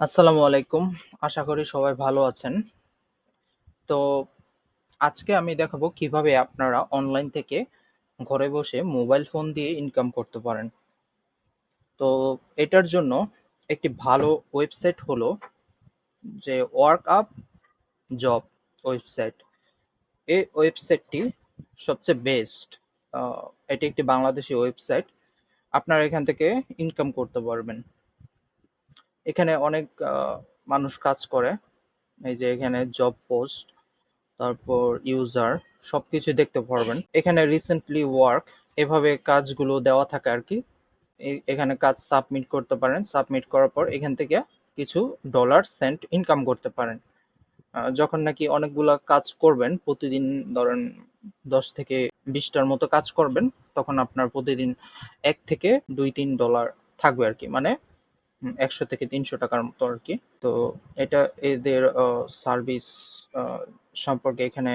আসসালামু আলাইকুম। আশা করি সবাই ভালো আছেন। তো আজকে আমি দেখাবো কীভাবে আপনারা অনলাইন থেকে ঘরে বসে মোবাইল ফোন দিয়ে ইনকাম করতে পারেন। তো এটার জন্য একটি ভালো ওয়েবসাইট হলো যে ওয়ার্ক আপ জব ওয়েবসাইট। এই ওয়েবসাইটটি সবচেয়ে বেস্ট। এটি একটি বাংলাদেশি ওয়েবসাইট। আপনারা এখান থেকে ইনকাম করতে পারবেন। এখানে অনেক মানুষ কাজ করে। এই যে এখানে জব পোস্ট, তারপর ইউজার সবকিছুই দেখতে পারবেন। এখানে রিসেন্টলি ওয়ার্ক এভাবে কাজগুলো দেওয়া থাকে আরকি। এ এখানে কাজ সাবমিট করতে পারেন। সাবমিট করার পর এখান থেকে কিছু ডলার সেন্ট ইনকাম করতে পারেন। যখন নাকি অনেকগুলা কাজ করবেন, প্রতিদিন ধরেন ১০ থেকে বিশটার মতো কাজ করবেন, তখন আপনার প্রতিদিন এক থেকে ২-৩ ডলার থাকবে আর কি মানে ১০০ থেকে ৩০০ টাকার মতো আর কি তো এটা এদের সার্ভিস সম্পর্কে এখানে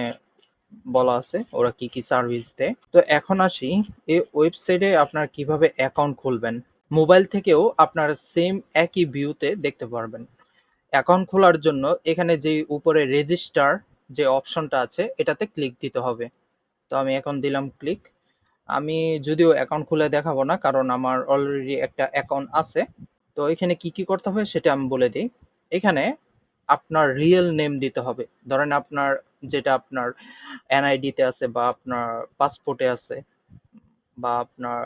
বলা আছে ওরা কি, কি সার্ভিস দেয়। তো এখন আসি এই ওয়েবসাইটে আপনার কীভাবে অ্যাকাউন্ট খুলবেন। মোবাইল থেকেও আপনার সেম একই ভিউতে দেখতে পারবেন। অ্যাকাউন্ট খোলার জন্য এখানে যেই উপরে রেজিস্টার যে অপশনটা আছে এটাতে ক্লিক দিতে হবে। তো আমি এখন দিলাম ক্লিক। আমি যদিও অ্যাকাউন্ট খুলে দেখাবো না কারণ আমার অলরেডি একটা অ্যাকাউন্ট আছে। তো এখানে কি, কি করতে হবে সেটা আমি বলে দিই এখানে আপনার রিয়েল নেম দিতে হবে। ধরেন আপনার যেটা আপনার এনআইডি তে আছে বা আপনার পাসপোর্টে আছে বা আপনার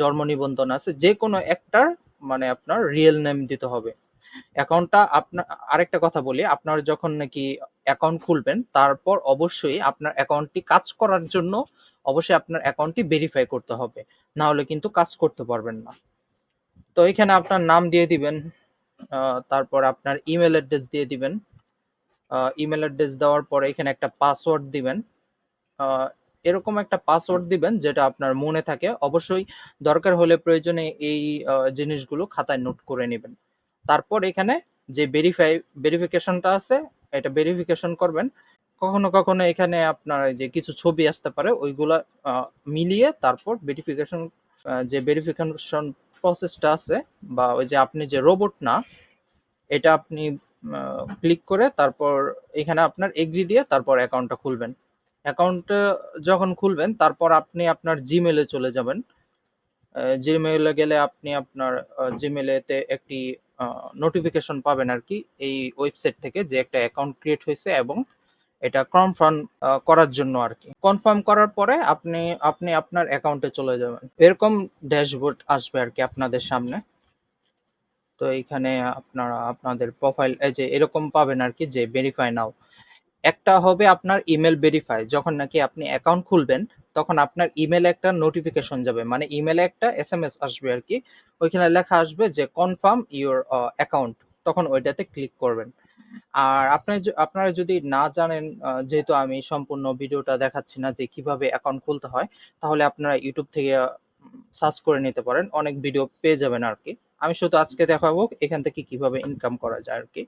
জন্ম নিবন্ধন আছে যেকোনো একটার মানে আপনার রিয়েল নেম দিতে হবে। অ্যাকাউন্টটা আপনা আরেকটা কথা বলি, আপনার যখন নাকি অ্যাকাউন্ট খুলবেন তারপর অবশ্যই আপনার অ্যাকাউন্টটি কাজ করার জন্য অবশ্যই আপনার অ্যাকাউন্টটি ভেরিফাই করতে হবে। না হলে কিন্তু কাজ করতে পারবেন না। তো এখানে আপনার নাম দিয়ে দিবেন। তারপর আপনার ইমেইল অ্যাড্রেস দিয়ে দিবেন। আ ইমেইল অ্যাড্রেস দেওয়ার পরে এখানে একটা পাসওয়ার্ড দিবেন। এরকম একটা পাসওয়ার্ড দিবেন যেটা আপনার মনে থাকে। অবশ্যই দরকার হলে প্রয়োজনে এই জিনিসগুলো খাতায় নোট করে নেবেন তারপর এখানে যে ভেরিফাই ভেরিফিকেশনটা আছে এটা ভেরিফিকেশন করবেন। কখনো, কখনো এখানে আপনার যে কিছু ছবি আসতে পারে ওইগুলা মিলিয়ে তারপর ভেরিফিকেশন যে ভেরিফিকেশন প্রসেসটা আছে বা ওই যে আপনি যে রোবট না, এটা আপনি ক্লিক করে তারপর এখানে আপনার এগ্রি দিয়ে তারপর অ্যাকাউন্টটা খুলবেন। অ্যাকাউন্ট যখন খুলবেন তারপর আপনি আপনার জিমেলে চলে যাবেন। জিমেলে গেলে আপনি আপনার জিমেলেতে একটি নোটিফিকেশন পাবেন আর কি এই ওয়েবসাইট থেকে যে একটা অ্যাকাউন্ট ক্রিয়েট হয়েছে এবং এটা কনফার্ম করার জন্য আর কি কনফার্ম করার পরে আপনি আপনি আপনার অ্যাকাউন্টে চলে যাবেন। এরকম ড্যাশবোর্ড আসবে আর কি আপনাদের সামনে। তো এইখানে আপনারা, আপনাদের প্রোফাইল এই যে এরকম পাবেন আর কি যে ভেরিফাই নাও। একটা হবে আপনার ইমেল ভেরিফাই যখন নাকি আপনি অ্যাকাউন্ট খুলবেন, তখন আপনার ইমেইলে একটা নোটিফিকেশন যাবে। মানে ইমেইলে একটা এসএমএস আসবে আর কি ওইখানে লেখা আসবে যে কনফার্ম ইউর অ্যাকাউন্ট তখন ওইটাতে ক্লিক করবেন। আর আপনার আপনারা যদি না জানেন যেহেতু আমি সম্পূর্ণ ভিডিওটা দেখাচ্ছি না যে কীভাবে অ্যাকাউন্ট খুলতে হয়, তাহলে আপনারা ইউটিউব থেকে সার্চ করে নিতে পারেন। অনেক ভিডিও পেয়ে যাবেন আর কি আমি শুধু আজকে দেখাবো এখান থেকে কীভাবে ইনকাম করা যায় আর কি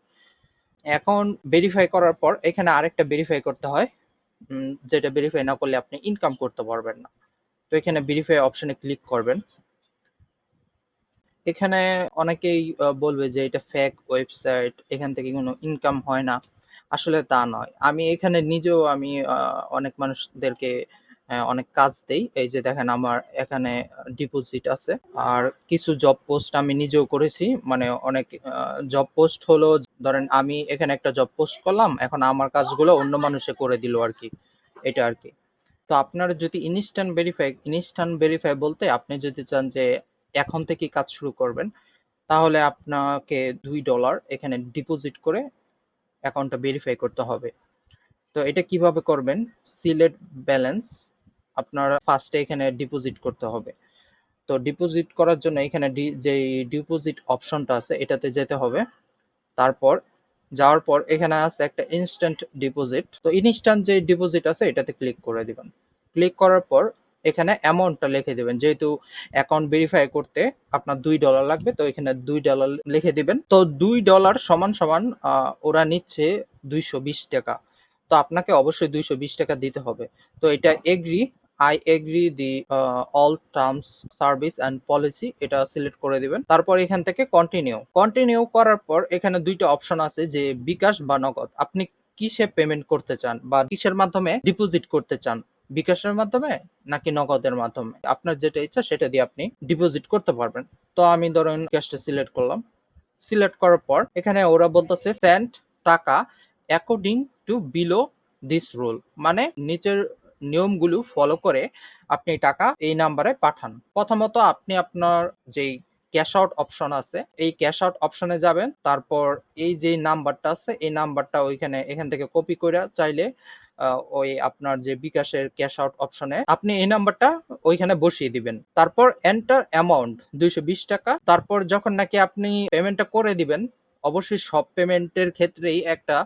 এখন ভেরিফাই করার পর এখানে আরেকটা ভেরিফাই করতে হয়। যেটা ভেরিফাই না করলে আপনি ইনকাম করতে পারবেন না। তো এখানে ভেরিফাই অপশনে ক্লিক করবেন। এখানে অনেকেই বলবে যে এটা ফেক ওয়েবসাইট, এখান থেকে কোনো ইনকাম হয় না। আসলে তা নয়। আমি এখানে নিজেও আমি অনেক মানুষদেরকে অনেক কাজ দেই। এই যে দেখেন আমার এখানে ডিপোজিট আছে। আর কিছু জব পোস্ট আমি নিজেও করেছি। মানে অনেক জব পোস্ট হলো ধরেন আমি এখানে একটা জব পোস্ট করলাম, এখন আমার কাজগুলো অন্য মানুষে করে দিল আর কি এটা আর কি তো আপনার যদি ইনস্ট্যান্ট ভেরিফাই ইনস্ট্যান্ট ভেরিফাই বলতে আপনি যদি চান যে এখন থেকেই কাজ শুরু করবেন, তাহলে আপনাকে দুই ডলার এখানে ডিপোজিট করে অ্যাকাউন্টটা ভেরিফাই করতে হবে। তো এটা কীভাবে করবেন? সিলেট ব্যালেন্স আপনার ফার্স্টে এখানে ডিপোজিট করতে হবে। তো ডিপোজিট করার জন্য এখানে যেই ডিপোজিট অপশনটা আছে এটাতে যেতে হবে। তারপর যাওয়ার পর এখানে আছে একটা ইনস্ট্যান্ট ডিপোজিট। তো ইনস্ট্যান্ট যে ডিপোজিট আছে এটাতে ক্লিক করে দিবেন। ক্লিক করার পর এখানে অ্যামাউন্টটা লিখে দিবেন। যেহেতু অ্যাকাউন্ট ভেরিফাই করতে আপনার দুই ডলার লাগবে তো এখানে দুই ডলার লিখে দিবেন। তো দুই ডলার সমান, সমান ওরা নিচ্ছে ৳২২০ তো আপনাকে অবশ্যই ৳২২০ দিতে হবে। তো এটা agree I agree the all terms service and policy এটা সিলেক্ট করে দিবেন তারপর এখান থেকে কন্টিনিউ কন্টিনিউ করার পর এখানে দুইটা অপশন আছে যে বিকাশ বা নগদ আপনি কিসে পেমেন্ট করতে চান বা কিসের মাধ্যমে ডিপোজিট করতে চান বিকাশের মাধ্যমে নাকি নগদের মাধ্যমে? আপনার যেটা ইচ্ছা সেটা দিয়ে আপনি ডিপোজিট করতে পারবেন। তো আমি ধরেন ক্যাশটা সিলেক্ট করলাম। সিলেক্ট করার পর এখানে ওরা বলতেছে সেন্ট টাকা according to below this rule মানে নিচের নিয়মগুলো ফলো করে আপনি টাকা এই নাম্বারে পাঠান। প্রথমত আপনি আপনার যেই ক্যাশ আউট অপশন আছে, এই ক্যাশ আউট অপশনে যাবেন। তারপর এই যে নাম্বারটা আছে, এই নাম্বারটা ওইখানে, এখান থেকে কপি করে চাইলে ওই আপনার যে বিকাশের ক্যাশ আউট অপশনে আপনি এই নাম্বারটা ওইখানে বসিয়ে দিবেন। তারপর এন্টার অ্যামাউন্ট দুইশো বিশ টাকা। তারপর যখন নাকি আপনি পেমেন্টটা করে দিবেন, অবশ্যই সব পেমেন্টের ক্ষেত্রেই একটা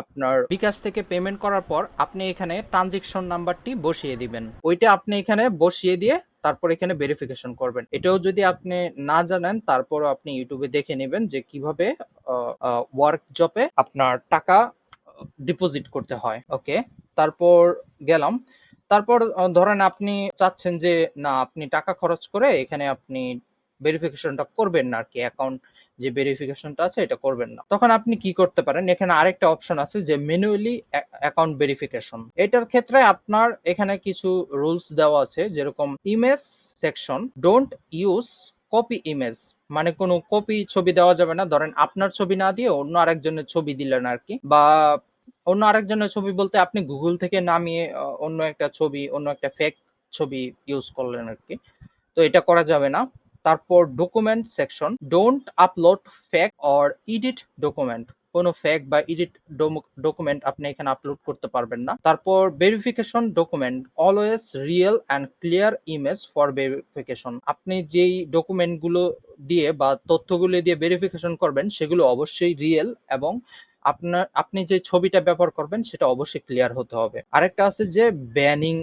আপনার বিকাশ থেকে পেমেন্ট করার পর আপনি এখানে ট্রানজেকশন নাম্বারটি বসিয়ে দিবেন। ওইটা আপনি এখানে বসিয়ে দিয়ে তারপর এখানে ভেরিফিকেশন করবেন। এটাও যদি আপনি না জানেন, তারপরও আপনি ইউটিউবে দেখে নেবেন যে কীভাবে ওয়ার্ক জবে আপনার টাকা ডিপোজিট করতে হয় ওকে তারপর গেলাম। তারপর ধরেন আপনি চাচ্ছেন যে, না, আপনি টাকা খরচ করে এখানে আপনি ভেরিফিকেশনটা করবেন না আর কি অ্যাকাউন্ট যে ভেরিফিকেশনটা আছে, এটা করবেন না। তখন আপনি কি করতে পারেন? এখানে আরেকটা অপশন আছে যে ম্যানুয়ালি অ্যাকাউন্ট ভেরিফিকেশন এটার ক্ষেত্রে আপনার এখানে কিছু রুলস দেওয়া আছে, যেরকম image section don't use copy image মানে কোনো কপি ছবি দেওয়া যাবে না। ধরেন আপনার ছবি না দিয়ে অন্য আরেকজনের ছবি দিলেন আর কি বা অন্য আরেকজনের ছবি বলতে আপনি গুগল থেকে নামিয়ে অন্য একটা ছবি, অন্য একটা ফেক ছবি ইউজ করলেন আর কি তো এটা করা যাবে না। তারপর document section don't upload fake or edit document কোনো ফেক বা এডিট ডকুমেন্ট আপনি এখানে আপলোড করতে পারবেন না। তারপর verification document always real and clear image for verification আপনি যেই ডকুমেন্টগুলো দিয়ে বা তথ্যগুলো দিয়ে ভেরিফিকেশন করবেন, সেগুলো অবশ্যই রিয়েল এবং আপনার, আপনি যে ছবিটা ব্যবহার করবেন, সেটা অবশ্যই ক্লিয়ার হতে হবে। আরেকটা আছে যে ব্যানিং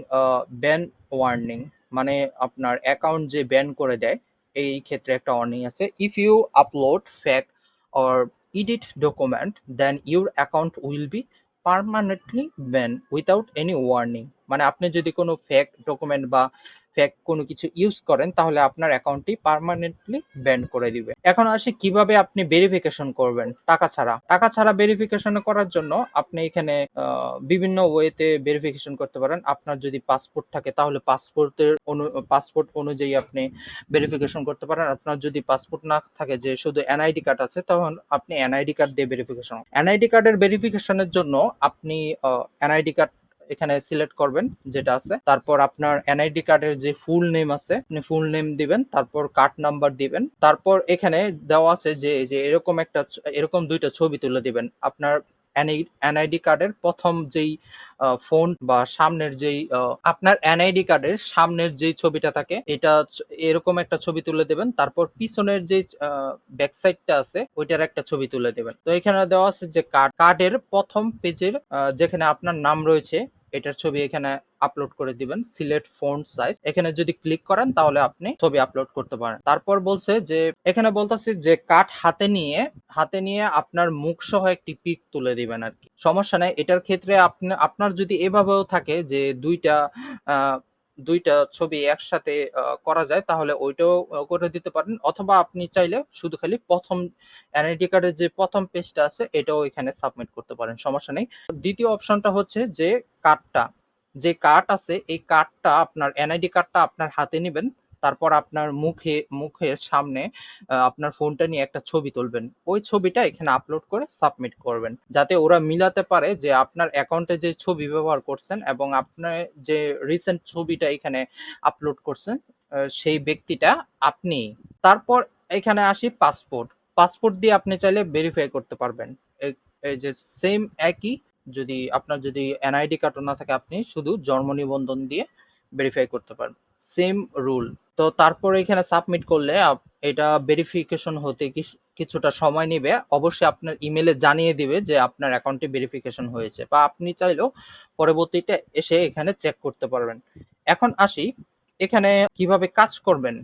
ব্যান ওয়ার্নিং মানে আপনার অ্যাকাউন্ট যে ব্যান করে দেয়, এই ক্ষেত্রে একটা ওয়ার্নিং আছে। If you upload fake or edit document then your account will be permanently ban without any warning মানে আপনি যদি কোনো ফেক ডকুমেন্ট বা ফেক কোনো কিছু ইউজ করেন, তাহলে আপনার অ্যাকাউন্টটি পার্মানেন্টলি ব্যান করে দিবে। এখন আসি কীভাবে আপনি ভেরিফিকেশন করবেন টাকা ছাড়া। টাকা ছাড়া ভেরিফিকেশন করার জন্য আপনি এখানে বিভিন্ন ওয়েতে ভেরিফিকেশন করতে পারেন। আপনার যদি পাসপোর্ট থাকে, তাহলে পাসপোর্টের অনু পাসপোর্ট অনুযায়ী আপনি ভেরিফিকেশন করতে পারেন। আপনার যদি পাসপোর্ট না থাকে, যে শুধু এনআইডি কার্ড আছে, তখন আপনি এনআইডি কার্ড দিয়ে ভেরিফিকেশন এনআইডি কার্ডের ভেরিফিকেশনের জন্য আপনি এনআইডি কার্ড এখানে সিলেক্ট করবেন যেটা আছে। তারপর আপনার এনআইডি কার্ডের যে ফুল নেম আছে, আপনি ফুল নেম দিবেন, তারপর কার্ড নাম্বার দিবেন। তারপর এখানে দেওয়া আছে যে যে এরকম একটা এরকম দুইটা ছবি তুলে দিবেন। আপনার এনআইডি কার্ডের প্রথম যেই ফোন বা সামনের যেই আপনার এনআইডি কার্ডের সামনের যেই ছবিটা থাকে, এটা এরকম একটা ছবি তুলে দেবেন। তারপর পিছনের যে ব্যাকসাইডটা আছে, ওইটার একটা ছবি তুলে দেবেন। তো এখানে দেওয়া আছে যে কার্ড কার্ডের প্রথম পেজের যেখানে আপনার নাম রয়েছে এটার ছবি এখানে আপলোড করে দিবেন সিলেক্ট ফোন সাইজ এখানে যদি ক্লিক করেন, তাহলে আপনি ছবি আপলোড করতে পারেন। তারপর বলছে যে, এখানে বলতেছে যে কাঠ হাতে নিয়ে হাতে নিয়ে আপনার মুখ সহ একটি পিক তুলে দিবেন আর কি। সমস্যা নেই, এটার ক্ষেত্রে আপনি, আপনার যদি এভাবেও থাকে যে দুইটা দুইটা ছবি একসাথে করা যায়, তাহলে ওইটাও করে দিতে পারেন। অথবা আপনি চাইলে শুধু খালি প্রথম এনআইডি কার্ডের যে প্রথম পেজটা আছে, এটাও এখানে সাবমিট করতে পারেন, সমস্যা নেই। দ্বিতীয় অপশনটা হচ্ছে যে কার্ডটা, যে কার্ড আছে, এই কার্ডটা আপনার, এনআইডি কার্ডটা আপনার হাতে নেবেন। তারপর আপনার মুখে, মুখের সামনে আপনার ফোনটা নিয়ে একটা ছবি তুলবেন। ওই ছবিটা এখানে আপলোড করে সাবমিট করবেন। যাতে ওরা মিলাতে পারে যে আপনার অ্যাকাউন্টে যে ছবি ব্যবহার করছেন এবং আপনার যে রিসেন্ট ছবিটা এখানে আপলোড করছেন সেই ব্যক্তিটা আপনি। তারপর এখানে আসি পাসপোর্ট পাসপোর্ট দিয়ে আপনি চাইলে ভেরিফাই করতে পারবেন। এই- যে সেম একই, যদি আপনার যদি এনআইডি কার্ড না থাকে, আপনি শুধু জন্ম নিবন্ধন দিয়ে ভেরিফাই করতে পারেন সেম রুল তো তারপর এখানে সাবমিট করলে এটা ভেরিফিকেশন হতে কিছুটা সময় নেবে। অবশ্যই আপনার ইমেলে জানিয়ে দিবে যে আপনার অ্যাকাউন্টটি ভেরিফিকেশন হয়েছে। বা আপনি চাইলেও পরবর্তীতে এসে এখানে চেক করতে পারবেন। এখন আসি এখানে কীভাবে কাজ করবেন?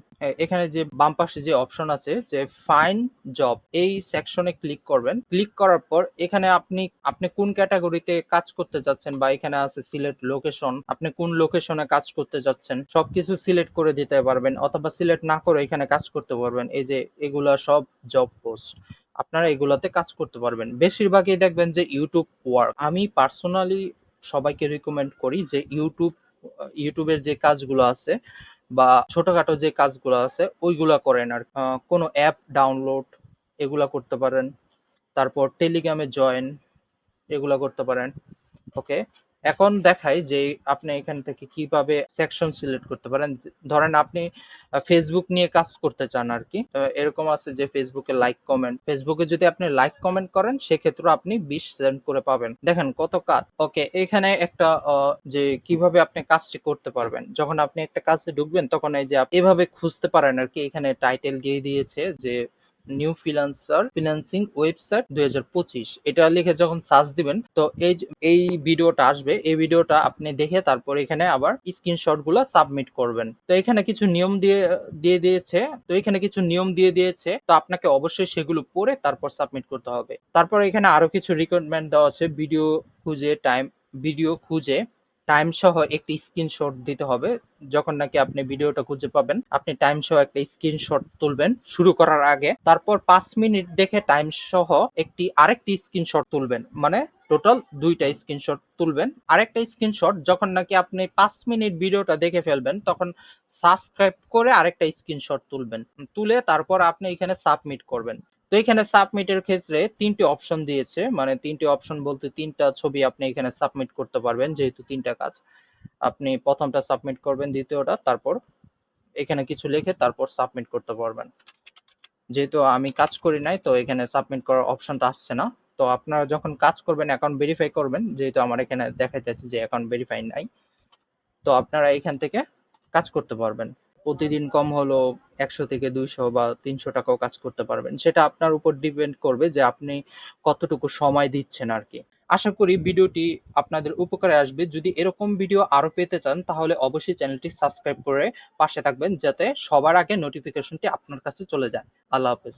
এখানে যে বাম পাশে যে অপশন আছে, যে ফাইন জব এই সেকশনে ক্লিক করবেন। ক্লিক করার পর এখানে আপনি আপনি কোন ক্যাটাগরিতে কাজ করতে যাচ্ছেন বা এখানে আছে সিলেক্ট লোকেশন আপনি কোন লোকেশনে কাজ করতে যাচ্ছেন, সবকিছু সিলেক্ট করে দিতে পারবেন অথবা সিলেক্ট না করে এখানে কাজ করতে পারবেন। এই যে এগুলা সব জব পোস্ট আপনারা এগুলাতে কাজ করতে পারবেন। বেশিরভাগই দেখবেন যে ইউটিউব ওয়ার্ক আমি পার্সোনালি সবাইকে রিকমেন্ড করি যে ইউটিউব ইউটিউবের যে কাজগুলো আছে বা ছোটখাটো যে কাজগুলো আছে, ওইগুলা করেন আর কোনো অ্যাপ ডাউনলোড এগুলা করতে পারেন। তারপর টেলিগ্রামে জয়েন এগুলা করতে পারেন। ওকে? এখন দেখাই যে আপনি এখান থেকে কীভাবে সেকশন সিলেক্ট করতে পারেন। ধরেন আপনি ফেসবুক নিয়ে কাজ করতে চান আর কি এরকম আছে যে ফেসবুকে লাইক কমেন্ট ফেসবুকে যদি আপনি লাইক কমেন্ট করেন সেক্ষেত্রে আপনি বিশ সেন্ট করে পাবেন। দেখেন কত কাজ। ওকে এখানে একটা যে কীভাবে আপনি কাজটি করতে পারবেন। যখন আপনি একটা কাজে ঢুকবেন, তখন এই যে এভাবে খুঁজতে পারেন আর কি। এখানে টাইটেল দিয়ে দিয়েছে যে নিউ ফ্রিল্যান্সার ফিনান্সিং ওয়েবসাইট দুই এটা লিখে যখন সার্চ দিবেন, তো এই এই ভিডিওটা আসবে। এই ভিডিওটা আপনি দেখে তারপর এখানে আবার স্ক্রিনশটগুলা সাবমিট করবেন। তো এখানে কিছু নিয়ম দিয়ে দিয়ে দিয়েছে। তো এখানে কিছু নিয়ম দিয়ে দিয়েছে। তো আপনাকে অবশ্যই সেগুলো পড়ে তারপর সাবমিট করতে হবে। তারপর এখানে আরও কিছু রিকোয়ারমেন্ট দেওয়া আছে। ভিডিও খুঁজে টাইম ভিডিও খুঁজে। টাইম সহ একটি স্ক্রিনশট দিতে হবে। যখন নাকি আপনি ভিডিওটা খুঁজে পাবেন, আপনি টাইম সহ একটা স্ক্রিনশট তুলবেন শুরু করার আগে। তারপর পাঁচ মিনিট দেখে টাইম সহ একটি আরেকটি স্ক্রিনশট তুলবেন। মানে টোটাল দুইটা স্ক্রিনশট তুলবেন। আরেকটা স্ক্রিনশট যখন নাকি আপনি পাঁচ মিনিট ভিডিওটা দেখে ফেলবেন, তখন সাবস্ক্রাইব করে আরেকটা স্ক্রিনশট তুলবেন। তুলে তারপর আপনি এখানে সাবমিট করবেন। তো এখানে সাবমিটের ক্ষেত্রে তিনটি অপশন দিয়েছে। মানে তিনটি অপশন বলতে তিনটা ছবি আপনি এখানে সাবমিট করতে পারবেন, যেহেতু তিনটা কাজ। আপনি প্রথমটা সাবমিট করবেন, দ্বিতীয়টা, তারপর এখানে কিছু লিখে তারপর সাবমিট করতে পারবেন। যেহেতু আমি কাজ করি নাই, তো এখানে সাবমিট করার অপশনটা আসছে না। তো আপনারা যখন কাজ করবেন অ্যাকাউন্ট ভেরিফাই করবেন যেহেতু আমার এখানে দেখাইতেছে যে অ্যাকাউন্ট ভেরিফাই নাই তো আপনারা এখান থেকে কাজ করতে পারবেন। প্রতিদিন কম হলো একশো থেকে দুইশো বা তিনশো টাকাও কাজ করতে পারবেন। সেটা আপনার উপর ডিপেন্ড করবে যে আপনি কতটুকু সময় দিচ্ছেন আর কি। আশা করি ভিডিওটি আপনাদের উপকারে আসবে। যদি এরকম ভিডিও আরও পেতে চান তাহলে অবশ্যই চ্যানেলটি সাবস্ক্রাইব করে পাশে থাকবেন যাতে সবার আগে নোটিফিকেশনটি আপনার কাছে চলে যায়। আল্লাহ হাফেজ।